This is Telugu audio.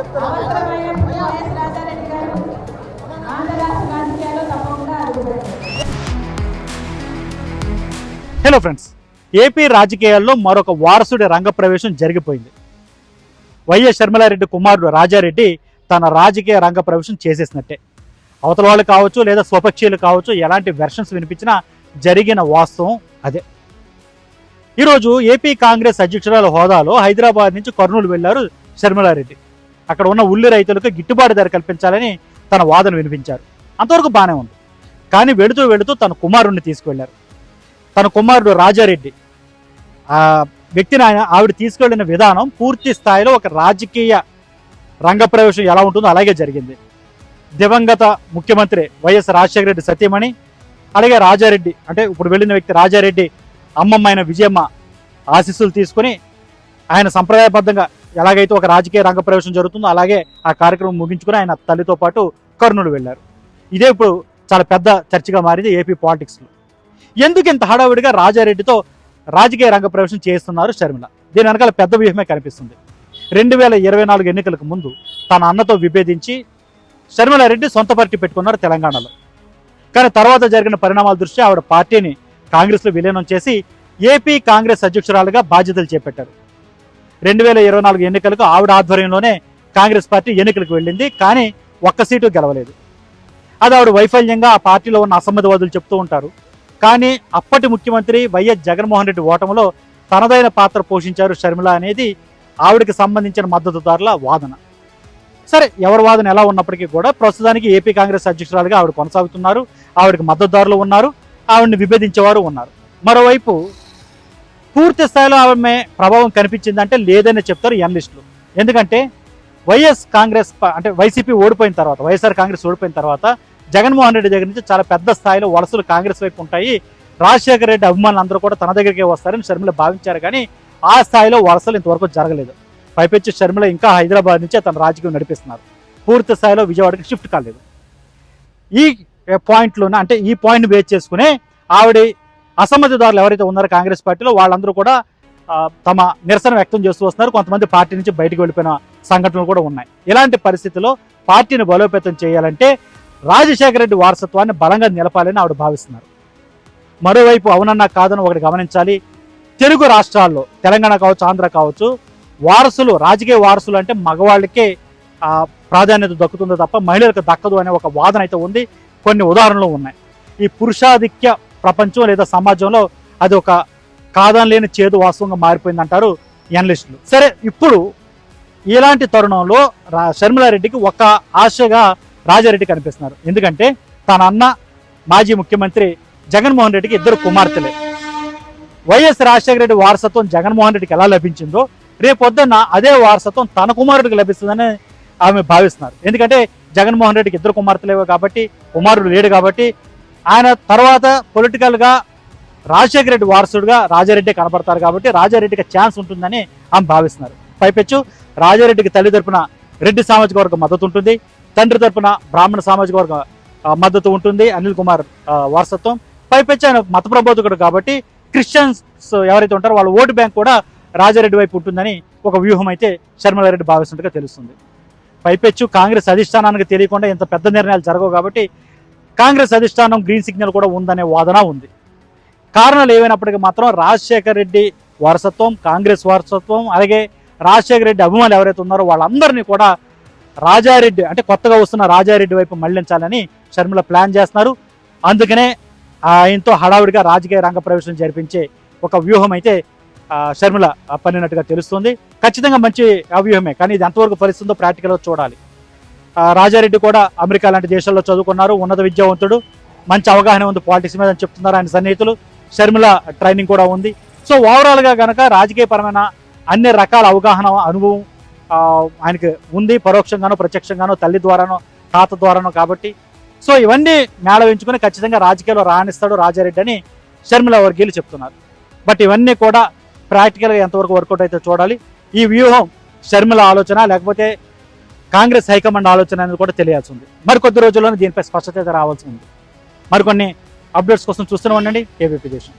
వైఎస్ రాజారెడ్డి గారు ఆంధ్ర రాష్ట్ర రాజకీయాల్లో తప్పకుండా హలో ఫ్రెండ్స్ ఏపీ రాజకీయాల్లో మరొక వారసుడి రంగప్రవేశం జరిగిపోయింది. వైఎస్ షర్మిలారెడ్డి కుమారుడు రాజారెడ్డి తన రాజకీయ రంగప్రవేశం చేసేసినట్టే. అవతల వాళ్ళు కావచ్చు లేదా స్వపక్షీయులు కావచ్చు ఎలాంటి వెర్షన్స్ వినిపించినా జరిగిన వాస్తవం అదే. ఈరోజు ఏపీ కాంగ్రెస్ అధ్యక్షురాల హోదాలో హైదరాబాద్ నుంచి కర్నూలు వెళ్ళారు షర్మిలారెడ్డి అక్కడ ఉన్న ఉల్లి రైతులకు గిట్టుబాటు ధర కల్పించాలని తన వాదన వినిపించారు. అంతవరకు బాగానే ఉంది. కానీ వెళుతూ వెళుతూ తన కుమారుణ్ణి తీసుకువెళ్ళారు. తన కుమారుడు రాజారెడ్డి. ఆ వ్యక్తిని ఆయన ఆవిడ తీసుకెళ్ళిన విధానం పూర్తి స్థాయిలో ఒక రాజకీయ రంగప్రవేశం ఎలా ఉంటుందో అలాగే జరిగింది. దివంగత ముఖ్యమంత్రి వైఎస్ రాజశేఖర రెడ్డి సత్యమణి అలాగే రాజారెడ్డి అంటే ఇప్పుడు వెళ్ళిన వ్యక్తి రాజారెడ్డి అమ్మమ్మ అయిన విజయమ్మ ఆశీస్సులు తీసుకొని ఆయన సంప్రదాయబద్ధంగా ఎలాగైతే ఒక రాజకీయ రంగ ప్రవేశం జరుగుతుందో అలాగే ఆ కార్యక్రమం ముగించుకుని ఆయన తల్లితో పాటు కర్నూలు వెళ్ళారు. ఇదే ఇప్పుడు చాలా పెద్ద చర్చగా మారింది ఏపీ పాలిటిక్స్లో ఎందుకు ఇంత హడావుడిగా రాజారెడ్డితో రాజకీయ రంగ ప్రవేశం చేస్తున్నారు షర్మిల? దీని వెనకాల పెద్ద వ్యూహమే కనిపిస్తుంది. రెండు వేల ఇరవై నాలుగు ఎన్నికలకు ముందు తన అన్నతో విభేదించి షర్మిలారెడ్డి సొంత పార్టీ పెట్టుకున్నారు తెలంగాణలో. కానీ తర్వాత జరిగిన పరిణామాల దృష్ట్యా ఆవిడ పార్టీని కాంగ్రెస్లో విలీనం చేసి ఏపీ కాంగ్రెస్ అధ్యక్షురాలుగా బాధ్యతలు చేపట్టారు. రెండు వేల ఇరవై నాలుగు ఎన్నికలకు ఆవిడ ఆధ్వర్యంలోనే కాంగ్రెస్ పార్టీ ఎన్నికలకు వెళ్ళింది కానీ ఒక్క సీటు గెలవలేదు. అది ఆవిడ వైఫల్యంగా ఆ పార్టీలో ఉన్న అసమ్మతివాదులు చెప్తూ ఉంటారు. కానీ అప్పటి ముఖ్యమంత్రి వైఎస్ జగన్మోహన్ రెడ్డి ఓటములో తనదైన పాత్ర పోషించారు షర్మిల అనేది ఆవిడకి సంబంధించిన మద్దతుదారుల వాదన. సరే ఎవరి వాదన ఎలా ఉన్నప్పటికీ కూడా ప్రస్తుతానికి ఏపీ కాంగ్రెస్ అధ్యక్షురాలుగా ఆవిడ కొనసాగుతున్నారు ఆవిడకి మద్దతుదారులు ఉన్నారు ఆవిడని విభేదించేవారు ఉన్నారు. మరోవైపు పూర్తి స్థాయిలో ఆమె ప్రభావం కనిపించిందంటే లేదని చెప్తారు ఎనలిస్టులు ఎందుకంటే వైఎస్ కాంగ్రెస్ అంటే వైసీపీ ఓడిపోయిన తర్వాత వైఎస్ఆర్ కాంగ్రెస్ ఓడిపోయిన తర్వాత జగన్మోహన్ రెడ్డి దగ్గర నుంచి చాలా పెద్ద స్థాయిలో వలసలు కాంగ్రెస్ వైపు ఉంటాయి. రాజశేఖర రెడ్డి అభిమానులు అందరూ కూడా తన దగ్గరికే వస్తారని షర్మిల భావించారు కానీ ఆ స్థాయిలో వలసలు ఇంతవరకు జరగలేదు. పైపెచ్చి షర్మిల ఇంకా హైదరాబాద్ నుంచే తన రాజకీయం నడిపిస్తున్నారు. పూర్తి స్థాయిలో విజయవాడకి షిఫ్ట్ కాలేదు. ఈ పాయింట్లోనే అంటే ఈ పాయింట్ని బేస్ చేసుకునే ఆవిడ అసమ్మతిదారులు ఎవరైతే ఉన్నారో కాంగ్రెస్ పార్టీలో వాళ్ళందరూ కూడా తమ నిరసన వ్యక్తం చేస్తూ వస్తున్నారు. కొంతమంది పార్టీ నుంచి బయటకు వెళ్ళిపోయిన సంఘటనలు కూడా ఉన్నాయి. ఇలాంటి పరిస్థితిలో పార్టీని బలోపేతం చేయాలంటే రాజశేఖర రెడ్డి వారసత్వాన్ని బలంగా నిలపాలని ఆవిడ భావిస్తున్నారు. మరోవైపు అవునన్నా కాదని ఒకటి గమనించాలి. తెలుగు రాష్ట్రాల్లో తెలంగాణ కావచ్చు ఆంధ్ర కావచ్చు వారసులు రాజకీయ వారసులు అంటే మగవాళ్ళకే ప్రాధాన్యత దక్కుతుందో తప్ప మహిళలకు దక్కదు అనే ఒక వాదన అయితే ఉంది. కొన్ని ఉదాహరణలు ఉన్నాయి. ఈ పురుషాధిక్య ప్రపంచం లేదా సమాజంలో అది ఒక కాదనలేని చేదు వాస్తవంగా మారిపోయింది అంటారు ఎనలిస్టులు సరే ఇప్పుడు ఇలాంటి తరుణంలో రా షర్మిలారెడ్డికి ఒక ఆశగా రాజారెడ్డి కనిపిస్తున్నారు. ఎందుకంటే తన అన్న మాజీ ముఖ్యమంత్రి జగన్మోహన్ రెడ్డికి ఇద్దరు కుమార్తెలే. వైఎస్ రాజశేఖర రెడ్డి వారసత్వం జగన్మోహన్ రెడ్డికి ఎలా లభించిందో రేపొద్దున్న అదే వారసత్వం తన కుమారుడికి లభిస్తుందని ఆమె భావిస్తున్నారు. ఎందుకంటే జగన్మోహన్ రెడ్డికి ఇద్దరు కుమార్తెలేవు కాబట్టి కుమారుడు లేడు కాబట్టి ఆయన తర్వాత పొలిటికల్గా రాజశేఖర రెడ్డి వారసుడుగా రాజారెడ్డి కనపడతారు కాబట్టి రాజారెడ్డికి ఛాన్స్ ఉంటుందని ఆమె భావిస్తున్నారు. పైపెచ్చు రాజారెడ్డికి తల్లి తరపున రెడ్డి సామాజిక వర్గం మద్దతు ఉంటుంది. తండ్రి తరపున బ్రాహ్మణ సామాజిక వర్గ మద్దతు ఉంటుంది. అనిల్ కుమార్ వారసత్వం. పైపెచ్చు ఆయన మత ప్రబోధకుడు కాబట్టి క్రిస్టియన్స్ ఎవరైతే ఉంటారో వాళ్ళ ఓటు బ్యాంక్ కూడా రాజారెడ్డి వైపు ఉంటుందని ఒక వ్యూహం అయితే శర్మలారెడ్డి భావిస్తున్నట్టుగా తెలుస్తుంది. పైపెచ్చు కాంగ్రెస్ అధిష్టానానికి తెలియకుండా ఇంత పెద్ద నిర్ణయాలు జరగవు కాబట్టి కాంగ్రెస్ అధిష్టానం గ్రీన్ సిగ్నల్ కూడా ఉందనే వాదన ఉంది. కారణాలు ఏమైనప్పటికీ మాత్రం రాజశేఖర్ రెడ్డి వారసత్వం కాంగ్రెస్ వారసత్వం అలాగే రాజశేఖర రెడ్డి అభిమానులు ఎవరైతే ఉన్నారో వాళ్ళందరినీ కూడా రాజారెడ్డి అంటే కొత్తగా వస్తున్న రాజారెడ్డి వైపు మళ్ళించాలని షర్మిల ప్లాన్ చేస్తున్నారు. అందుకనే ఆయనతో హడావుడిగా రాజకీయ రంగ ప్రవేశం జరిపించే ఒక వ్యూహం అయితే షర్మిల పన్నినట్టుగా తెలుస్తుంది. ఖచ్చితంగా మంచి వ్యూహమే కానీ ఇది ఎంతవరకు ఫలిస్తుందో ప్రాక్టికల్గా చూడాలి. రాజారెడ్డి కూడా అమెరికా లాంటి దేశాల్లో చదువుకున్నారు ఉన్నత విద్యావంతుడు. మంచి అవగాహన ఉంది పాలిటిక్స్ మీద అని చెప్తున్నారు ఆయన సన్నిహితులు. షర్మిల ట్రైనింగ్ కూడా ఉంది. సో ఓవరాల్గా కనుక రాజకీయపరమైన అన్ని రకాల అవగాహన అనుభవం ఆయనకి ఉంది. పరోక్షంగానో ప్రత్యక్షంగానో తల్లి ద్వారానో తాత ద్వారానో కాబట్టి. సో ఇవన్నీ మేళవించుకుని ఖచ్చితంగా రాజకీయాల్లో రాణిస్తాడు రాజారెడ్డి అని షర్మిల వర్గీయులు చెప్తున్నారు. బట్ ఇవన్నీ కూడా ప్రాక్టికల్గా ఎంతవరకు వర్కౌట్ అయితే చూడాలి. ఈ వ్యూహం షర్మిల ఆలోచన లేకపోతే కాంగ్రెస్ హైకమాండ్ ఆలోచన అనేది కూడా తెలియాల్సి ఉంది మరికొద్ది రోజుల్లోనే దీనిపై స్పష్టత రావాల్సి ఉంది మరికొన్ని అప్డేట్స్ కోసం చూస్తూనే ఉండండి. ఏబీపీ దేశం.